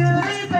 Good.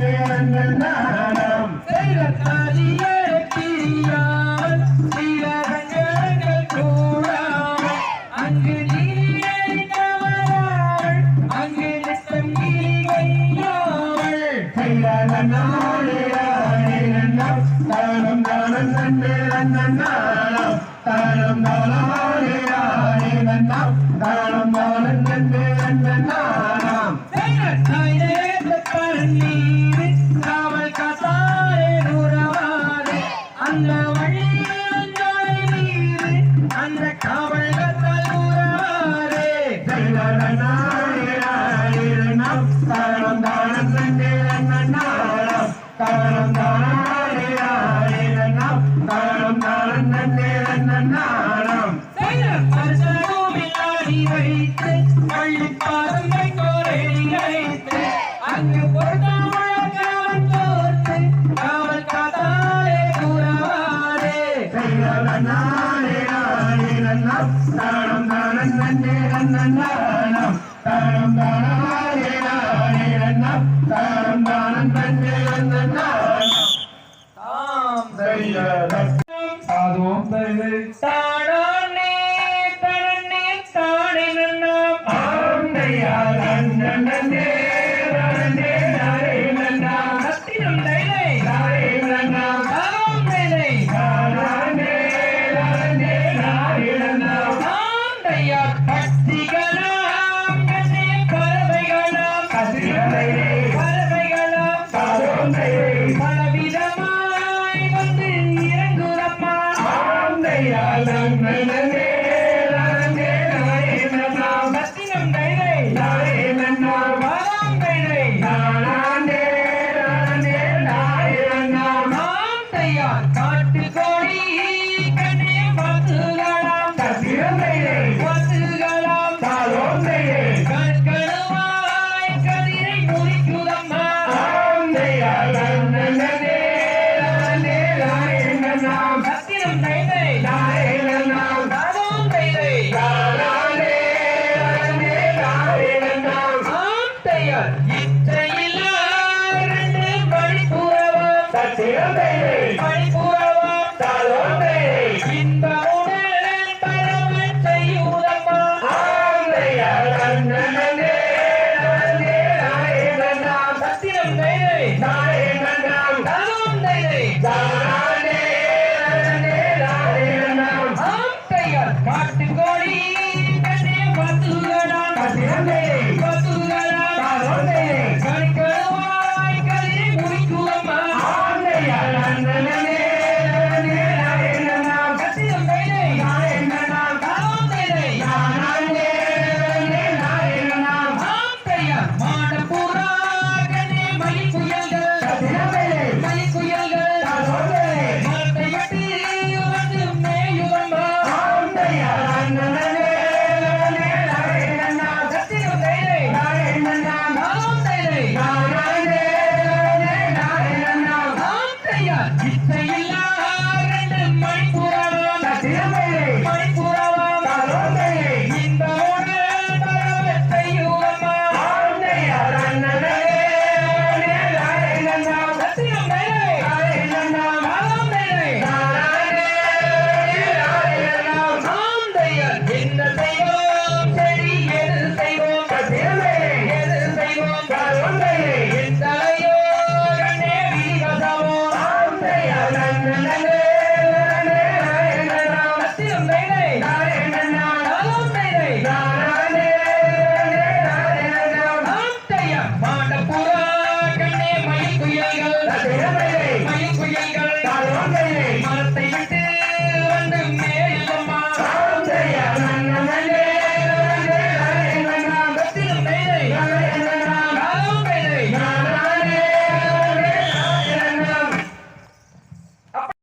na na na na அவள் தூராதே கைவரணா na na na na na சிறந்தை படிப்புறவா தாழ்ந்தை இன்ப